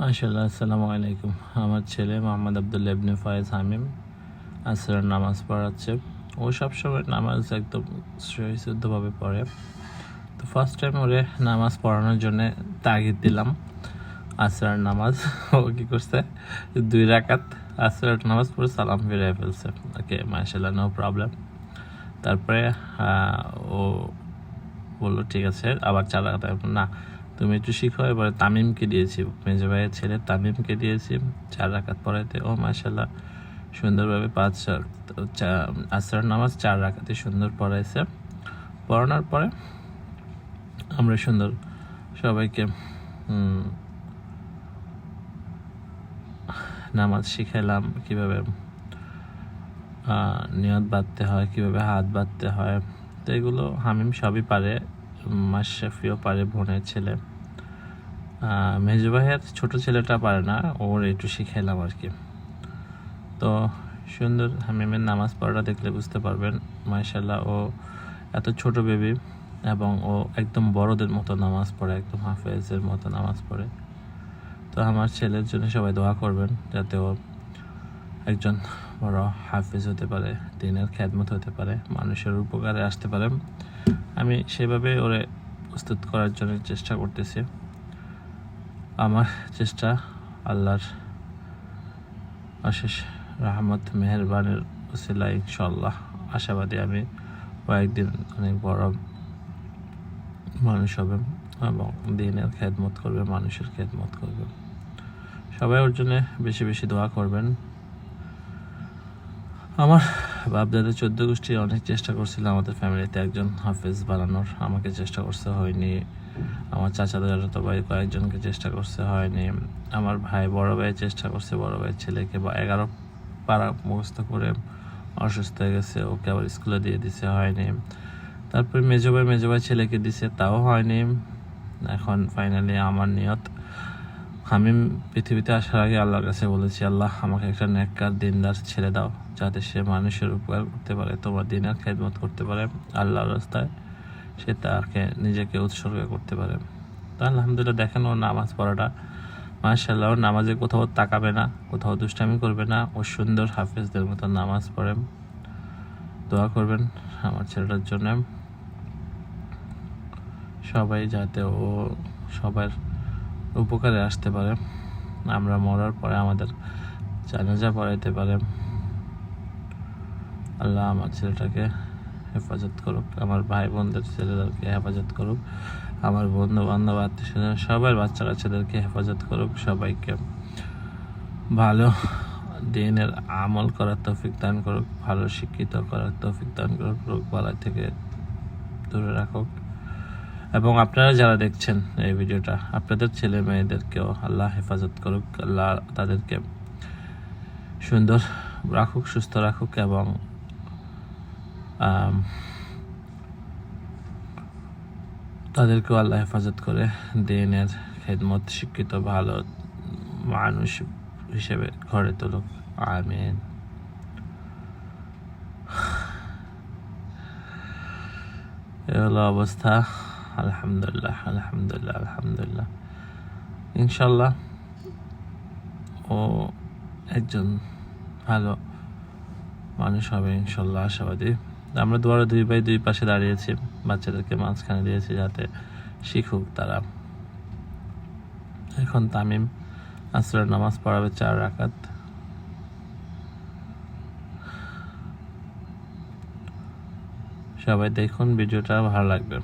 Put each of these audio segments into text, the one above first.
মাশাল্লাহ আসসালামু আলাইকুম। আমার ছেলে মোহাম্মদ আবদুল্লাহ ইবনে ফায়েজ হামিম আসরের নামাজ পড়াচ্ছে। ও সবসময় নামাজ একদম সহিশুদ্ধভাবে পড়ে। তো ফার্স্ট টাইম ওরে নামাজ পড়ানোর জন্য তাগিদ দিলাম, আসরের নামাজ। ও কি করছে? দুই রাকাত আসরের নামাজ পড়ে সালাম ফিরে ফেলছে। ওকে মাশাল্লাহ নো প্রবলেম তারপরে ও বলল, ঠিক আছে, আবার রাখাত না তুমি একটু শিখো, এবারে তামিমকে দিয়েছি। মেজো ভাইয়ের ছেলে তামিমকে দিয়েছি। চার রাকাত পড়াইতে। ও মাসাল্লাহ সুন্দরভাবে পাঁচ আসর নামাজ চার রাকাতে সুন্দর পড়াইছে। পড়ানোর পরে আমরা সুন্দর সবাইকে নামাজ শিখাইলাম কীভাবে নিয়ত বাঁধতে হয়, কীভাবে হাত বাঁধতে হয়। তো এগুলো হামিম সবই পারে। মাশরাফিও পারে বোনের ছেলে। মেজো ভাইয়ের ছোট ছেলেটা পারে না, ওর একটু শিখাইলাম আর কি। তো সুন্দর হামিমের নামাজ পড়াটা দেখলে বুঝতে পারবেন মাশাল্লাহ ও এত ছোট বেবি এবং ও একদম বড়দের মতো নামাজ পড়ে, একদম হাফেজের মতো নামাজ পড়ে। তো আমার ছেলের জন্য সবাই দোয়া করবেন যাতে ও একজন বড় হাফেজ হতে পারে, দিনের খ্যাদমত হতে পারে, মানুষের উপকারে আসতে পারে। আমি সেভাবে ওরে প্রস্তুত করার জন্য চেষ্টা করতেছি। আমার চেষ্টা আল্লাহর অশেষ রহমত, মেহরবানের ওসিলা ইনশাল্লাহ আশাবাদী আমি কয়েকদিন অনেক বড় মানুষ হবে এবং দিনের খেদমত করবে, মানুষের খেদমত করবে। সবাই ওর জন্য বেশি বেশি দোয়া করবেন। আমার বাপদাদা চোদ্দ গোষ্ঠী অনেক চেষ্টা করছিল আমাদের ফ্যামিলিতে একজন হাফেজ বানানোর। আমাকে চেষ্টা করতে হয়নি। আমার চাচাদের তো ভাই কয়েকজনকে চেষ্টা করতে হয়নি। আমার ভাই বড় ভাই চেষ্টা করছে, বড় ভাইয়ের ছেলেকে বা এগারো পাড়া মুখস্থ করে অসুস্থ হয়ে গেছে, ওকে আবার স্কুলে দিয়ে দিছে হয়নি। তারপরে মেজো ভাই মেজো ভাই ছেলেকে দিছে, তাও হয়নি। এখন ফাইনালি আমার নিয়ত আমি পৃথিবীতে আসার আগে আল্লাহর কাছে বলেছি, আল্লাহ, আমাকে একটা নেককার দিনদার ছেড়ে দাও, যাতে সে মানুষের উপকার করতে পারে, তোমার দিনের খেদমত করতে পারে, আল্লাহর রাস্তায় সে তাকে নিজেকে উৎসর্গ করতে পারে। তো আলহামদুলিল্লাহ দেখেন ও নামাজ পড়াটা। মাশাল্লাহ ও নামাজে কোথাও তাকাবে না, কোথাও দুষ্টামি করবে না, ও সুন্দর হাফেজদের মতো নামাজ পড়ে। দোয়া করবেন আমার ছেলেটার জন্য। সবাই যাতে ও সবার উপকারে আসতে পারে। আমরা মরার পরে আমাদের জানাজা পড়াইতে পারে। আল্লাহ আমার ছেলেটাকে হেফাজত করুক, আমার ভাই বোনদের ছেলেদেরকে হেফাজত করুক, আমার বন্ধু বান্ধব আত্মীয় স্বজন সবার বাচ্চা কাচ্চাদেরকে হেফাজত করুক, সবাইকে ভালো দিনের আমল করার তৌফিক দান করুক, ভালো শিক্ষিত করার তৌফিক দান করুক রোগ বালাই থেকে দূরে রাখুক। এবং আপনারা যারা দেখছেন এই ভিডিওটা, আপনাদের ছেলে মেয়েদেরকেও আল্লাহ হেফাজত করুক, আল্লাহ তাদেরকে সুন্দর রাখুক, সুস্থ রাখুক এবং তাদেরকেও আল্লাহ হেফাজত করে দিনের খেদমত শিক্ষিত, ভালো মানুষ হিসেবে ঘরে তুলুক। আমিন। এ হলো অবস্থা। আলহামদুলিল্লাহ আলহামদুলিল্লাহ আলহামদুলিল্লাহ ইনশাল্লাহ ও একজন ভালো মানুষ হবে ইনশাল্লাহ আশাবাদী। আমরা দুয়ারে দুই ভাই দুই পাশে দাঁড়িয়েছি, বাচ্চাদেরকে মাঝখানে দিয়েছি যাতে শিখুক তারা। এখন তামিম আসরের নামাজ পড়াবে চার রাকাত। সবাই দেখুন, ভিডিওটা ভালো লাগবে।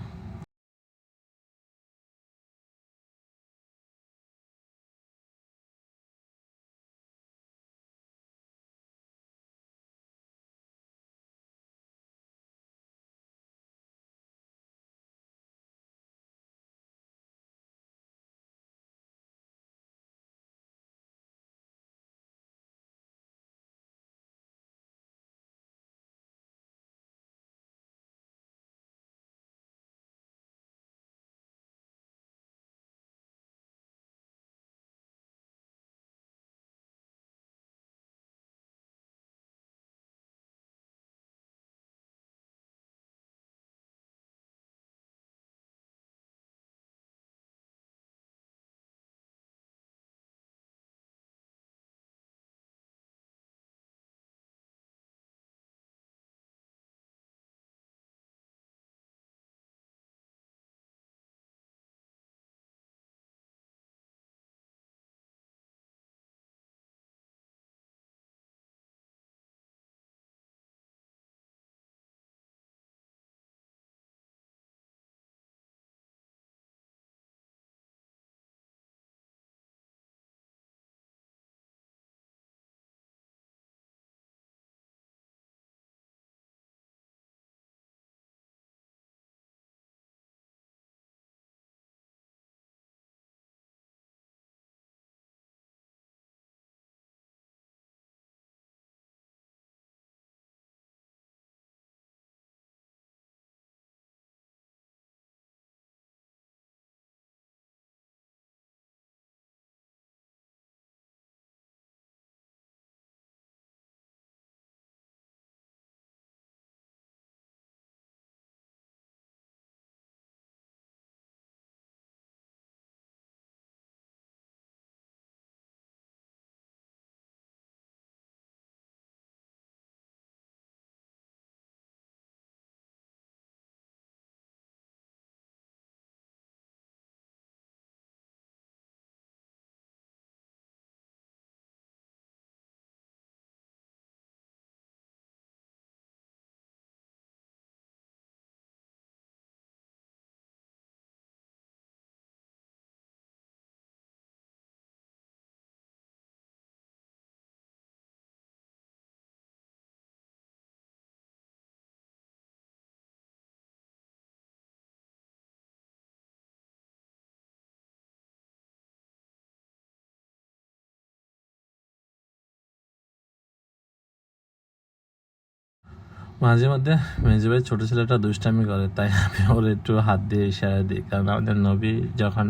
মাঝে মধ্যে মেজে ভাই ছোটো ছেলেটা দুষ্টামি করে, তাই আমি ওর একটু হাত দিয়ে ইশারা দিই। কারণ আমাদের নবী যখন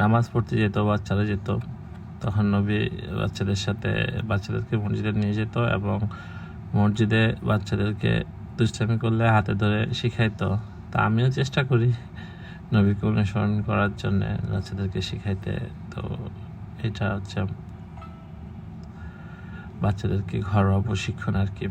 নামাজ পড়তে যেত, বাচ্চারা যেত, তখন নবী বাচ্চাদের সাথে বাচ্চাদেরকে মসজিদে নিয়ে যেত এবং মসজিদে বাচ্চাদেরকে দুষ্টামি করলে হাতে ধরে শিখাইতো। তা আমিও চেষ্টা করি নবীকে অনুসরণ করার জন্যে বাচ্চাদেরকে শিখাইতে। তো এটা হচ্ছে বাচ্চাদেরকে ঘরোয়া প্রশিক্ষণ আর কি।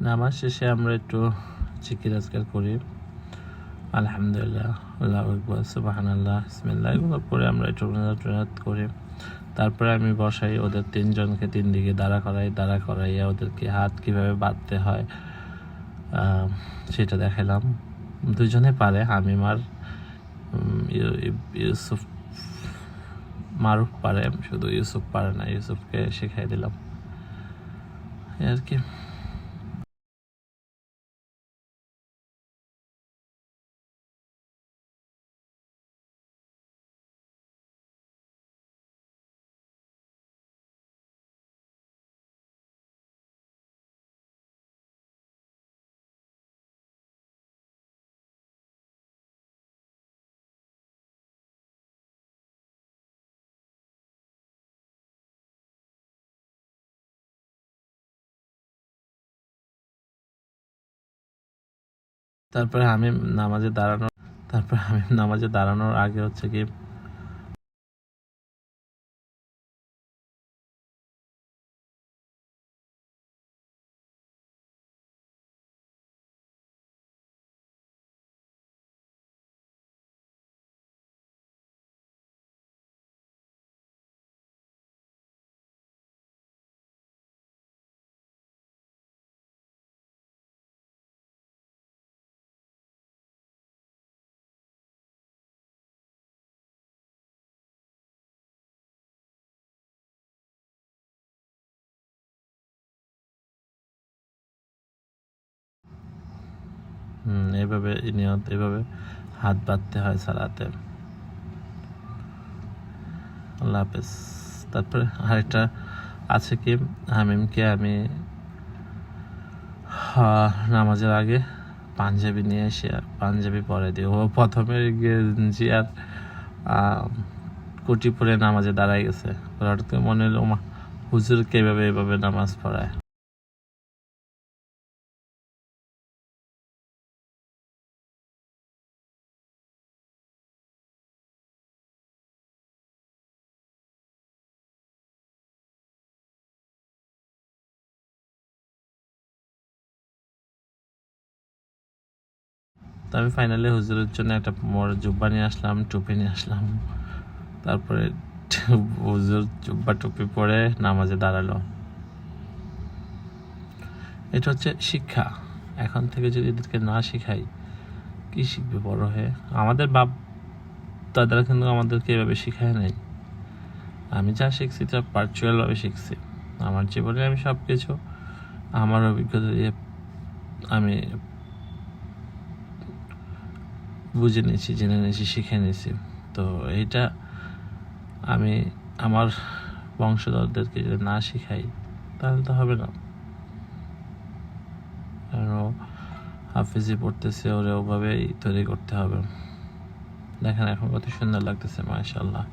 নামাজ শেষে আমরা একটু জিকির আজকার করি। আলহামদুলিল্লাহ আল্লাহ আল্লাহ ইসমিল্লাহ এগুলো পরে আমরা একটু টুনাত করি। তারপরে আমি বসাই ওদের তিনজনকে তিন দিকে দাঁড়া করাই দাঁড়া করাইয়া ওদেরকে হাত কীভাবে বাঁধতে হয় সেটা দেখালাম দুজনে পারে হামিম আর উম, ইউ- ইউ- ইউসুফ মারুফ পারে শুধু ইউসুফ পারে না ইউসুফকে শেখাই দিলাম। আর কি। তারপরে আমি নামাজে দাঁড়ানোর তারপরে আমি নামাজে দাঁড়ানোর আগে হচ্ছে কি এভাবে নিয়ত এভাবে হাত বাঁধতে হয় সালাতে। আল্লাহ হাফেজ। তারপরে আরেকটা আছে কি? হামিমকে আমি নামাজের আগে পাঞ্জাবি নিয়ে এসে পাঞ্জাবি পরে দিই। ও প্রথমে গেঞ্জি আর কোটি পরে নামাজে দাঁড়ায় গেছে। হঠাৎ করে মনে হলো "ওমা, হুজুর কীভাবে এভাবে নামাজ পড়ায়? তো আমি ফাইনালি হুজুরের জন্য একটা বড় জুব্বা নিয়ে আসলাম, টুপি নিয়ে আসলাম। তারপরে হুজুর জুব্বা, টুপি পরে নামাজে দাঁড়াল। এটা হচ্ছে শিক্ষা। এখন থেকে যদি এদেরকে না শিখাই, কি শিখবে বড় হয়ে? আমাদের বাপ দাদারা কিন্তু আমাদেরকে এভাবে শিখায় নাই। আমি যা শিখছি তা ভার্চুয়ালভাবে শিখছি। আমার জীবনে আমি সব কিছু আমার অভিজ্ঞতা দিয়ে আমি বুঝে নিয়েছি, জেনে নিয়েছি, শিখে নিয়েছি। তো এটা আমি আমার বংশধরদেরকে যদি না শিখাই, তাহলে তো হবে না। কারণ হাফিজি পড়তেছে, ওরে ওভাবেই তৈরি করতে হবে। দেখেন এখন কত সুন্দর লাগতেছে মাশাল্লাহ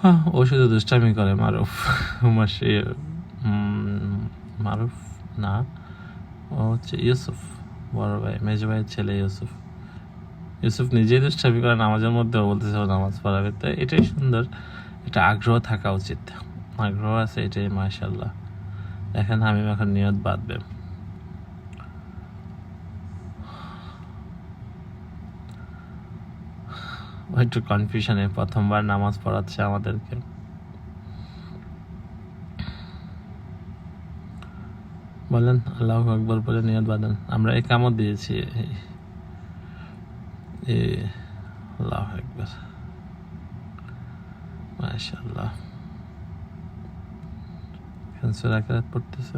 হ্যাঁ ও শুধু দুষ্টামি করে, মারুফ। মাসে মারুফ না, ও হচ্ছে ইউসুফ, বড় ভাই মেজ ভাইয়ের ছেলে ইউসুফ। ইউসুফ নিজেই দুষ্টামি করে, নামাজের মধ্যেও বলতেছে, ও নামাজ পড়াবে। তো এটাই সুন্দর। এটা আগ্রহ থাকা উচিত। আগ্রহ আছে এটাই মাশাল্লাহ দেখেন আমি এখন নিয়ত বাঁধবে। একটু কনফিউশনে প্রথমবার নামাজ পড়াচ্ছে আমাদেরকে। বলেন, আল্লাহ আকবর বলে নিয়ত বাঁধেন। আমরা এই কামও দিয়েছি। আল্লাহ একবার মাশাল্লাহ সুরা কেরাত পড়তেছে